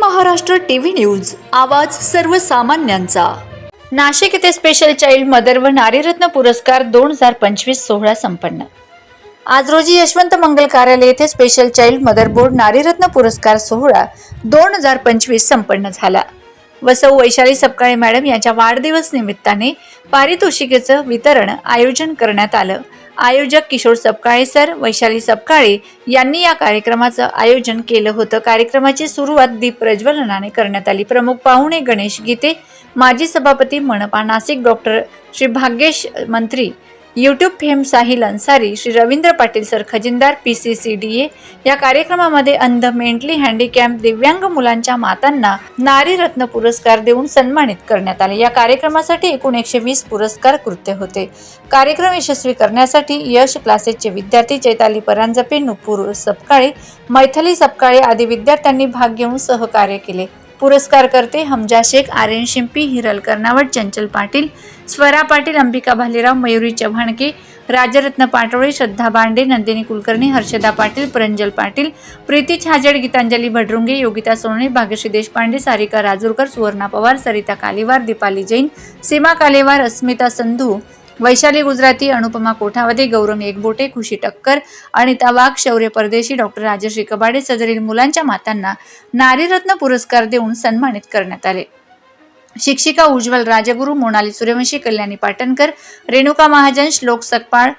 Maharashtra TV news. आवाज सर्वसामान्यांचा. नाशिक येथे स्पेशल चाइल्ड मदर व नारीरत्न पुरस्कार दोन हजार पंचवीस सोहळा संपन्न. आज रोजी यशवंत मंगल कार्यालय येथे स्पेशल चाइल्ड मदर बोर्ड नारीरत्न पुरस्कार सोहळा दोन हजार पंचवीस संपन्न झाला. व सौ वैशाली सपकाळे मॅडम यांच्या वाढदिवस निमित्ताने पारितोषिकेचं वितरण आयोजन करण्यात आलं. आयोजक किशोर सपकाळे सर वैशाली सपकाळे यांनी या कार्यक्रमाचं आयोजन केलं होतं. कार्यक्रमाची सुरुवात दीप प्रज्वलनाने करण्यात आली. प्रमुख पाहुणे गणेश गीते माजी सभापती मनपा Nashik doctor Shri Bhagyesh Mantri YouTube fame Sahil Ansari Shri Ravindra Patil sir खजिनदार P C C D A या कार्यक्रमामध्ये अंध मेंटली हँडिकॅम्प दिव्यांग मुलांच्या मातांना नारी रत्न पुरस्कार देऊन सन्मानित करण्यात आले. या कार्यक्रमासाठी एकूण एकशे वीस पुरस्कार कृत्य होते. कार्यक्रम यशस्वी करण्यासाठी यश क्लासेसचे विद्यार्थी चैताली परांजपे नुपूर सपकाळे मैथली सपकाळे आदी विद्यार्थ्यांनी भाग घेऊन सहकार्य केले. पुरस्कारकर्ते हमजा शेख आर्यन शिंपी हिरल कर्नावट चंचल पाटील स्वरा पाटील अंबिका भालेराव मयुरी चव्हाणके राजरत्न पाटोळे श्रद्धा बांडे नंदिनी कुलकर्णी हर्षदा पाटील प्रंजल पाटील प्रीती छाजड गीतांजली भडरुंगे योगिता सोनणे भाग्यश्री देशपांडे सारिका राजूरकर सुवर्णा पवार सरिता कालेवार दीपाली जैन सीमा कालेवार अस्मिता संधू वैशाली गुजराती अनुपमा कोठावदे गौरव एकबोटे खुशी टक्कर अनिता वाघ शौर्य परदेशी डॉक्टर राजश्री कबाडे सदरील मुलांच्या मातांना नारीरत्न पुरस्कार देऊन सन्मानित करण्यात आले. शिक्षिका उज्ज्वल राजगुरू मोनाली सूर्यवंशी कल्याणी पाटणकर रेणुका महाजन श्लोक सकपाळ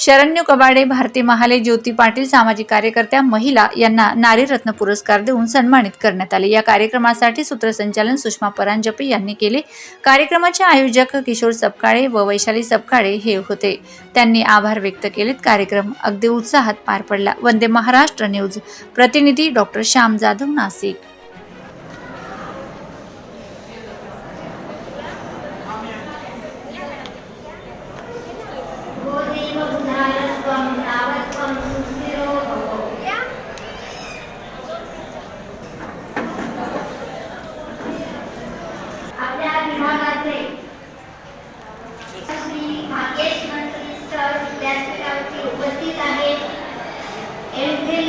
शरण्य कबाडे भारती महाले ज्योती पाटील सामाजिक कार्यकर्त्या महिला यांना नारीरत्न पुरस्कार देऊन सन्मानित करण्यात आले. या कार्यक्रमासाठी सूत्रसंचालन सुषमा परांजपे यांनी केले. कार्यक्रमाचे आयोजक किशोर सपकाळे व वैशाली सपकाळे हे होते. त्यांनी आभार व्यक्त केलेत. कार्यक्रम अगदी उत्साहात पार पडला. वंदे महाराष्ट्र न्यूज. प्रतिनिधी डॉक्टर श्याम जाधव नाशिक आपल्या विभागाचे श्री भाग्येश मंत्री सर विद्यापीठावरती उपस्थित आहेत एमफिल